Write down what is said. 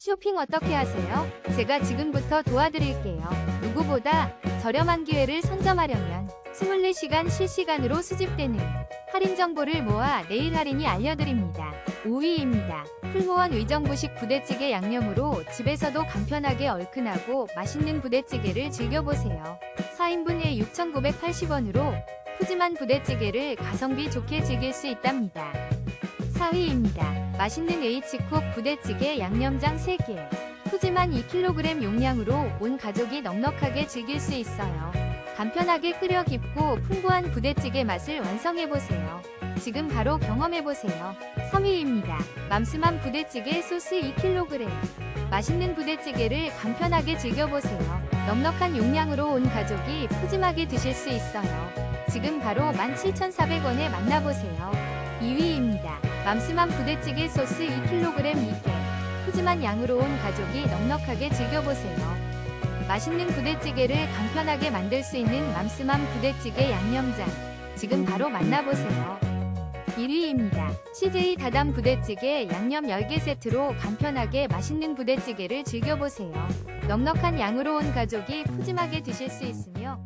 쇼핑 어떻게 하세요? 제가 지금부터 도와드릴게요. 누구보다 저렴한 기회를 선점하려면 24시간 실시간으로 수집되는 할인 정보를 모아 내일 할인이 알려드립니다. 5위입니다. 풀무원 의정부식 부대찌개 양념으로 집에서도 간편하게 얼큰하고 맛있는 부대찌개를 즐겨보세요. 4인분에 6,980원으로 푸짐한 부대찌개를 가성비 좋게 즐길 수 있답니다. 4위입니다. 맛있는 H쿡 부대찌개 양념장 3개. 푸짐한 2kg 용량으로 온 가족이 넉넉하게 즐길 수 있어요. 간편하게 끓여 깊고 풍부한 부대찌개 맛을 완성해보세요. 지금 바로 경험해보세요. 3위입니다. 맘스만 부대찌개 소스 2kg. 맛있는 부대찌개를 간편하게 즐겨보세요. 넉넉한 용량으로 온 가족이 푸짐하게 드실 수 있어요. 지금 바로 17,400원에 만나보세요. 2위입니다. 맘스만 부대찌개 소스 2kg 2개. 푸짐한 양으로 온 가족이 넉넉하게 즐겨보세요. 맛있는 부대찌개를 간편하게 만들 수 있는 맘스맘 부대찌개 양념장. 지금 바로 만나보세요. 1위입니다. CJ 다담 부대찌개 양념 10개 세트로 간편하게 맛있는 부대찌개를 즐겨보세요. 넉넉한 양으로 온 가족이 푸짐하게 드실 수 있으며